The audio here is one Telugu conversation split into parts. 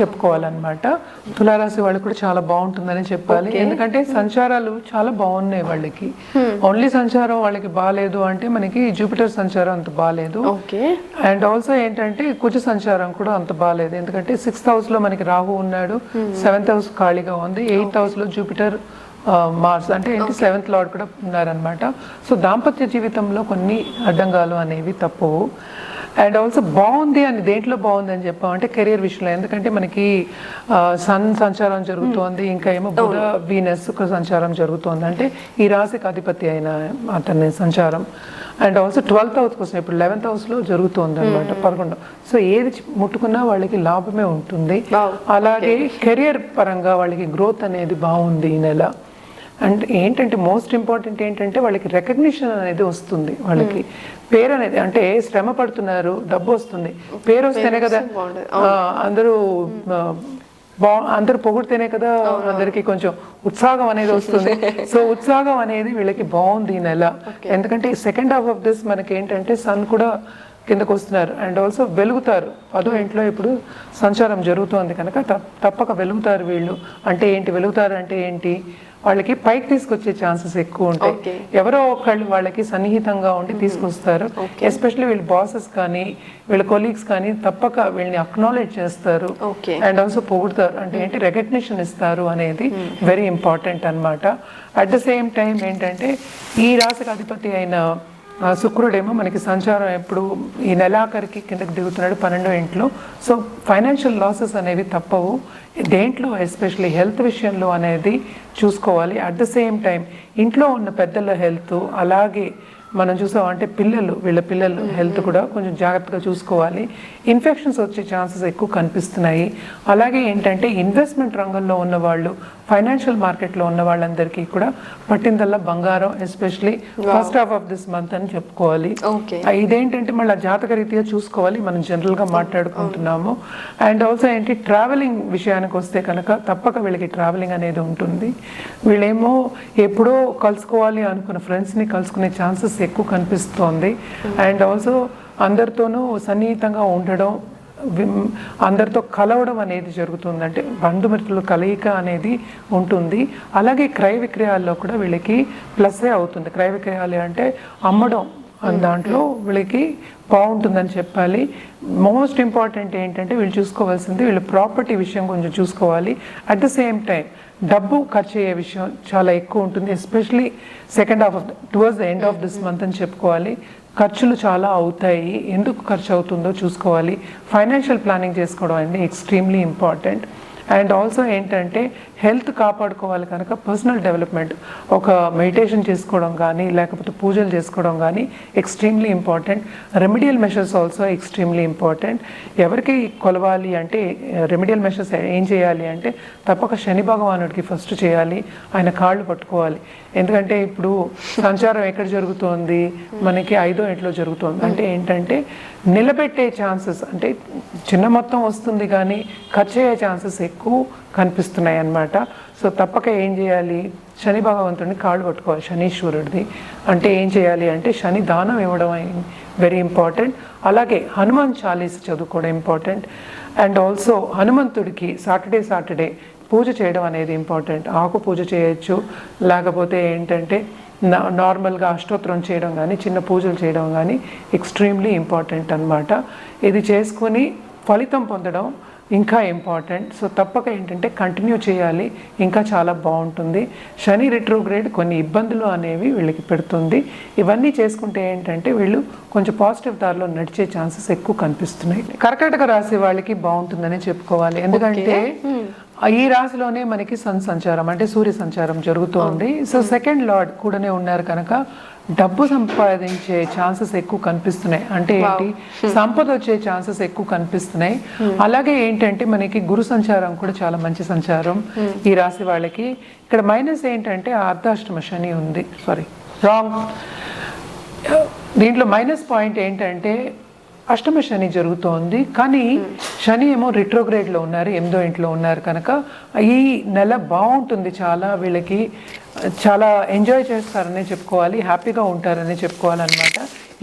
చెప్పుకోవాలన్నమాట. తులారాశి వాళ్ళు కూడా చాలా బాగుంటుందని చెప్పాలి. ఎందుకంటే సంచారాలు చాలా బాగున్నాయి వాళ్ళకి. ఓన్లీ సంచారం వాళ్ళకి బాగాలేదు అంటే మనకి జూపిటర్ సంచారం అంత బాగాలేదు. ఓకే. అండ్ ఆల్సో ఏంటంటే కుజ సంచారం కూడా అంత బాగాలేదు. ఎందుకంటే సిక్స్త్ హౌస్లో మనకి రాహు ఉన్నాడు. సెవెంత్ హౌస్ ఖాళీగా ఉంది. ఎయిత్ హౌస్లో జూపిటర్ మార్స్ అంటే ఏంటి? సెవెంత్ లార్డ్ కూడా ఉన్నారనమాట సో దాంపత్య జీవితంలో కొన్ని అడ్డంగాలు అనేవి తప్పవు. అండ్ ఆల్సో బాగుంది అని దేంట్లో బాగుంది అని చెప్పామంటే కెరియర్ విషయంలో. ఎందుకంటే మనకి సన్ సంచారం జరుగుతోంది ఇంకా ఏమో బుధ వీనస్ సంచారం జరుగుతోంది. అంటే ఈ రాశికి అధిపతి అయిన అతని సంచారం. అండ్ ఆల్సో ట్వెల్త్ హౌస్ కోసం ఇప్పుడు లెవెన్త్ హౌస్లో జరుగుతోంది అనమాట పదకొండు. సో ఏది ముట్టుకున్నా వాళ్ళకి లాభమే ఉంటుంది. అలాగే కెరియర్ పరంగా వాళ్ళకి గ్రోత్ అనేది బాగుంది ఈ నెల. అండ్ ఏంటంటే మోస్ట్ ఇంపార్టెంట్ ఏంటంటే వాళ్ళకి రికగ్నిషన్ అనేది వస్తుంది వాళ్ళకి. పేరు అనేది అంటే శ్రమ పడుతున్నారు డబ్బు వస్తుంది. పేరు వస్తేనే కదా అందరూ ఆ, బా అందరూ పొగిడితేనే కదా అందరికి కొంచెం ఉత్సాహం అనేది వస్తుంది. సో ఉత్సాహం అనేది వీళ్ళకి బాగుంది ఈ నెల. ఎందుకంటే సెకండ్ హాఫ్ ఆఫ్ దిస్ మనకి ఏంటంటే సన్ కూడా కిందకు వస్తున్నారు. అండ్ ఆల్సో వెలుగుతారు. పదో ఇంట్లో ఇప్పుడు సంచారం జరుగుతోంది కనుక తప్- తప్పక వెలుగుతారు వీళ్ళు. అంటే ఏంటి వెలుగుతారు అంటే ఏంటి? వాళ్ళకి పైకి తీసుకొచ్చే ఛాన్సెస్ ఎక్కువ ఉంటాయి. ఎవరో ఒకళ్ళు వాళ్ళకి సన్నిహితంగా ఉండి తీసుకొస్తారు. ఎస్పెషల్లీ వీళ్ళ బాసెస్ కానీ వీళ్ళ కొలీగ్స్ కానీ తప్పక వీళ్ళని అక్నాలెడ్జ్ చేస్తారు. అండ్ ఆల్సో పొగుడుతారు. అంటే ఏంటి రికగ్నిషన్ ఇస్తారు అనేది వెరీ ఇంపార్టెంట్ అన్నమాట. అట్ ద సేమ్ టైం ఏంటంటే ఈ రాశికి అధిపతి అయిన శుక్రుడేమో మనకి సంచారం ఎప్పుడు ఈ నెలాఖరికి కిందకి దిగుతున్నాడు పన్నెండో ఇంట్లో. సో ఫైనాన్షియల్ లాసెస్ అనేవి తప్పవు. దేంట్లో ఎస్పెషల్లీ హెల్త్ విషయంలో అనేది చూసుకోవాలి. అట్ ద సేమ్ టైం ఇంట్లో ఉన్న పెద్దల హెల్త్ అలాగే మనం చూసాం అంటే పిల్లలు వీళ్ళ పిల్లలు హెల్త్ కూడా కొంచెం జాగ్రత్తగా చూసుకోవాలి. ఇన్ఫెక్షన్స్ వచ్చే ఛాన్సెస్ ఎక్కువ కనిపిస్తున్నాయి. అలాగే ఏంటంటే ఇన్వెస్ట్మెంట్ రంగంలో ఉన్న వాళ్ళు ఫైనాన్షియల్ మార్కెట్లో ఉన్న వాళ్ళందరికీ కూడా పట్టిందల్లా బంగారం especially first half of this month అని చెప్పుకోవాలి. ఇదేంటంటే మళ్ళీ జాతక రీత్యా చూసుకోవాలి మనం జనరల్గా మాట్లాడుకుంటున్నాము. అండ్ ఆల్సో ఏంటి ట్రావెలింగ్ విషయానికి వస్తే కనుక తప్పక వీళ్ళకి ట్రావెలింగ్ అనేది ఉంటుంది. వీళ్ళేమో ఎప్పుడో కలుసుకోవాలి అనుకున్న ఫ్రెండ్స్ని కలుసుకునే ఛాన్సెస్ ఎక్కువ కనిపిస్తోంది. అండ్ ఆల్సో అందరితోనూ సన్నిహితంగా ఉండడం అందరితో కలవడం అనేది జరుగుతుంది. అంటే బంధుమిత్రుల కలయిక అనేది ఉంటుంది. అలాగే క్రయ విక్రయాల్లో కూడా వీళ్ళకి ప్లస్సే అవుతుంది. క్రయ విక్రయాలు అంటే అమ్మడం దాంట్లో వీళ్ళకి బాగుంటుందని చెప్పాలి. మోస్ట్ ఇంపార్టెంట్ ఏంటంటే వీళ్ళు చూసుకోవాల్సింది వీళ్ళ ప్రాపర్టీ విషయం కొంచెం చూసుకోవాలి. అట్ ద సేమ్ టైం డబ్బు ఖర్చు అయ్యే విషయం చాలా ఎక్కువ ఉంటుంది especially second half of towards the end of this month అని చెప్పుకోవాలి. ఖర్చులు చాలా అవుతాయి. ఎందుకు ఖర్చు అవుతుందో చూసుకోవాలి. ఫైనాన్షియల్ ప్లానింగ్ చేసుకోవడం అనేది ఎక్స్ట్రీమ్లీ ఇంపార్టెంట్ అండ్ ఆల్సో ఏంటంటే హెల్త్ కాపాడుకోవాలి కనుక పర్సనల్ డెవలప్మెంట్ ఒక మెడిటేషన్ చేసుకోవడం కానీ లేకపోతే పూజలు చేసుకోవడం కానీ extremely important remedial measures also extremely important ఎవరికి కొలవాలి అంటే రెమెడియల్ మెషర్స్ ఏం చేయాలి అంటే తప్పక శని భగవానుడికి ఫస్ట్ చేయాలి ఆయన కాళ్ళు పట్టుకోవాలి. ఎందుకంటే ఇప్పుడు సంచారం ఎక్కడ జరుగుతోంది? మనకి ఐదో ఇంట్లో జరుగుతోంది. అంటే ఏంటంటే నిలబెట్టే ఛాన్సెస్ అంటే చిన్న మొత్తం వస్తుంది కానీ ఖర్చు అయ్యే ఛాన్సెస్ ఎక్కువ కనిపిస్తున్నాయి అన్నమాట సో తప్పక ఏం చేయాలి? శని భగవంతుడిని కాళ్ళు పట్టుకోవాలి శనీశ్వరుడిది. అంటే ఏం చేయాలి అంటే శని దానం ఇవ్వడం వెరీ ఇంపార్టెంట్ అలాగే హనుమాన్ చాలీస్ చదువుకోవడం ఇంపార్టెంట్ అండ్ ఆల్సో హనుమంతుడికి సాటర్డే సాటర్డే పూజ చేయడం అనేది ఇంపార్టెంట్ ఆకు పూజ చేయొచ్చు. లేకపోతే ఏంటంటే నార్మల్గా అష్టోత్తరం చేయడం కానీ చిన్న పూజలు చేయడం కానీ ఎక్స్ట్రీమ్లీ ఇంపార్టెంట్ అనమాట ఇది చేసుకొని ఫలితం పొందడం ఇంకా ఇంపార్టెంట్ సో తప్పక ఏంటంటే కంటిన్యూ చేయాలి. ఇంకా చాలా బాగుంటుంది. శని రిట్రోగ్రేడ్ కొన్ని ఇబ్బందులు అనేవి వీళ్ళకి పెడుతుంది. ఇవన్నీ చేసుకుంటే ఏంటంటే వీళ్ళు కొంచెం పాజిటివ్ దారిలో నడిచే ఛాన్సెస్ ఎక్కువ కనిపిస్తున్నాయి. కర్కాటక రాశి వాళ్ళకి బాగుంటుందని చెప్పుకోవాలి. ఎందుకంటే ఈ రాశిలోనే మనకి సన్ సంచారం అంటే సూర్య సంచారం జరుగుతోంది సో సెకండ్ లార్డ్ కూడానే ఉన్నారు కనుక డబ్బు సంపాదించే ఛాన్సెస్ ఎక్కువ కనిపిస్తున్నాయి. అంటే ఏంటి? సంపద వచ్చే ఛాన్సెస్ ఎక్కువ కనిపిస్తున్నాయి. అలాగే ఏంటంటే మనకి గురు సంచారం కూడా చాలా మంచి సంచారం ఈ రాశి వాళ్ళకి. ఇక్కడ మైనస్ ఏంటంటే అర్ధాష్టమ శని ఉంది. సారీ రాంగ్ దీంట్లో మైనస్ పాయింట్ ఏంటంటే అష్టమ శని జరుగుతోంది కానీ శని ఏమో రిట్రోగ్రేడ్లో ఉన్నారు ఎనిమిదో ఇంట్లో ఉన్నారు కనుక ఈ నెల బాగుంటుంది చాలా వీళ్ళకి చాలా ఎంజాయ్ చేస్తారనే చెప్పుకోవాలి హ్యాపీగా ఉంటారనే చెప్పుకోవాలన్నమాట.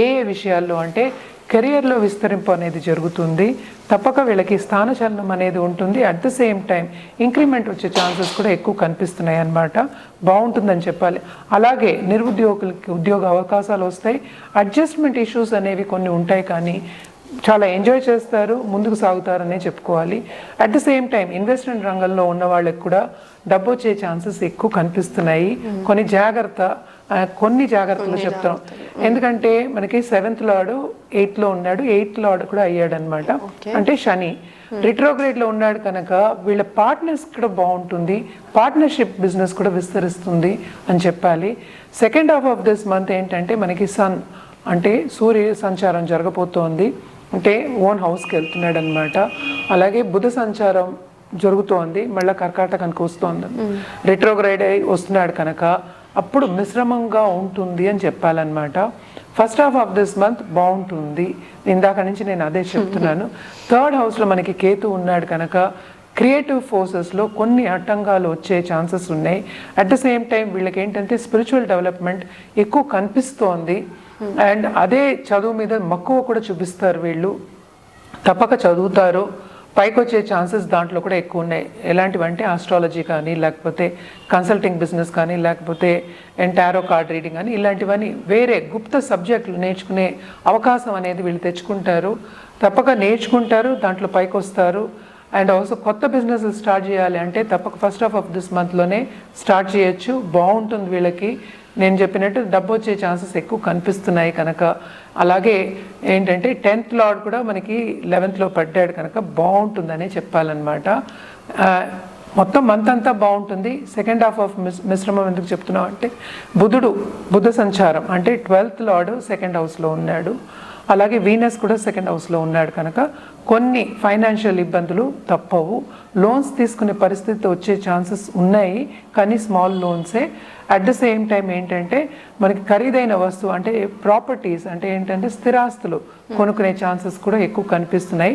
ఏ ఏ విషయాల్లో అంటే కెరియర్లో విస్తరింపు అనేది జరుగుతుంది తప్పక వీళ్ళకి స్థానచలనం అనేది ఉంటుంది. At the same time increment వచ్చే ఛాన్సెస్ కూడా ఎక్కువ కనిపిస్తున్నాయి అన్నమాట. బాగుంటుందని చెప్పాలి. అలాగే నిరుద్యోగులకి ఉద్యోగ అవకాశాలు వస్తాయి. అడ్జస్ట్మెంట్ ఇష్యూస్ అనేవి కొన్ని ఉంటాయి కానీ చాలా ఎంజాయ్ చేస్తారు ముందుకు సాగుతారనే చెప్పుకోవాలి. At the same time investment రంగంలో ఉన్న వాళ్ళకి కూడా డబ్బు వచ్చే ఛాన్సెస్ ఎక్కువ కనిపిస్తున్నాయి. కొన్ని జాగ్రత్త కొన్ని జాగ్రత్తలు చెప్తాం. ఎందుకంటే మనకి సెవెంత్ లార్డు ఎయిత్లో ఉన్నాడు ఎయిత్ లార్డ్ కూడా అయ్యాడు అనమాట అంటే శని. రిట్రోగ్రేడ్లో ఉన్నాడు కనుక వీళ్ళ పార్ట్నర్స్ కూడా బాగుంటుంది పార్ట్నర్షిప్ బిజినెస్ కూడా విస్తరిస్తుంది అని చెప్పాలి. Second half of this month ఏంటంటే మనకి సన్ అంటే సూర్య సంచారం జరగబోతోంది. అంటే ఓన్ హౌస్కి వెళ్తున్నాడు అనమాట అలాగే బుధ సంచారం జరుగుతోంది మళ్ళీ కర్కాటకానికి వస్తోంది. రిట్రోగ్రైడ్ అయి వస్తున్నాడు కనుక అప్పుడు మిశ్రమంగా ఉంటుంది అని చెప్పాలన్నమాట. First half of this month బాగుంటుంది. ఇందాక నుంచి నేను అదే చెప్తున్నాను. థర్డ్ హౌస్లో మనకి కేతు ఉన్నాడు కనుక క్రియేటివ్ ఫోర్సెస్లో కొన్ని ఆటంకాలు వచ్చే ఛాన్సెస్ ఉన్నాయి. అట్ ద సేమ్ టైం వీళ్ళకి ఏంటంటే స్పిరిచువల్ డెవలప్మెంట్ ఎక్కువ కనిపిస్తోంది. అండ్ అదే చదువు మీద మక్కువ కూడా చూపిస్తారు వీళ్ళు. తప్పక చదువుతారు. పైకి వచ్చే ఛాన్సెస్ దాంట్లో కూడా ఎక్కువ ఉన్నాయి. ఎలాంటివంటే ఆస్ట్రాలజీ కానీ లేకపోతే కన్సల్టింగ్ బిజినెస్ కానీ లేకపోతే ఎంటారో కార్డ్ రీడింగ్ కానీ ఇలాంటివన్నీ వేరే గుప్త సబ్జెక్టులు నేర్చుకునే అవకాశం అనేది వీళ్ళు తెచ్చుకుంటారు. తప్పక నేర్చుకుంటారు దాంట్లో పైకి వస్తారు అండ్ ఆల్సో కొత్త బిజినెస్ స్టార్ట్ చేయాలి అంటే తప్పక ఫస్ట్ హాఫ్ ఆఫ్ దిస్ మంత్లోనే స్టార్ట్ చేయొచ్చు. బాగుంటుంది వీళ్ళకి. నేను చెప్పినట్టు డబ్బు వచ్చే ఛాన్సెస్ ఎక్కువ కనిపిస్తున్నాయి కనుక. అలాగే ఏంటంటే టెన్త్ లార్డ్ కూడా మనకి లెవెన్త్లో పడ్డాడు కనుక బాగుంటుందనే చెప్పాలన్నమాట. మొత్తం మంత్ అంతా బాగుంటుంది. సెకండ్ హాఫ్ ఆఫ్ మిస్ మిశ్రమం ఎందుకు చెప్తున్నాం అంటే బుధుడు బుధ సంచారం అంటే ట్వెల్త్ లార్డ్ సెకండ్ హౌస్లో ఉన్నాడు. అలాగే వీనస్ కూడా సెకండ్ హౌస్లో ఉన్నాడు కనుక కొన్ని ఫైనాన్షియల్ ఇబ్బందులు తప్పవు. లోన్స్ తీసుకునే పరిస్థితి వచ్చే ఛాన్సెస్ ఉన్నాయి కానీ స్మాల్ లోన్సే అట్ ద సేమ్ టైం ఏంటంటే మనకి ఖరీదైన వస్తువు అంటే ప్రాపర్టీస్ అంటే ఏంటంటే స్థిరాస్తులు కొనుక్కునే ఛాన్సెస్ కూడా ఎక్కువ కనిపిస్తున్నాయి.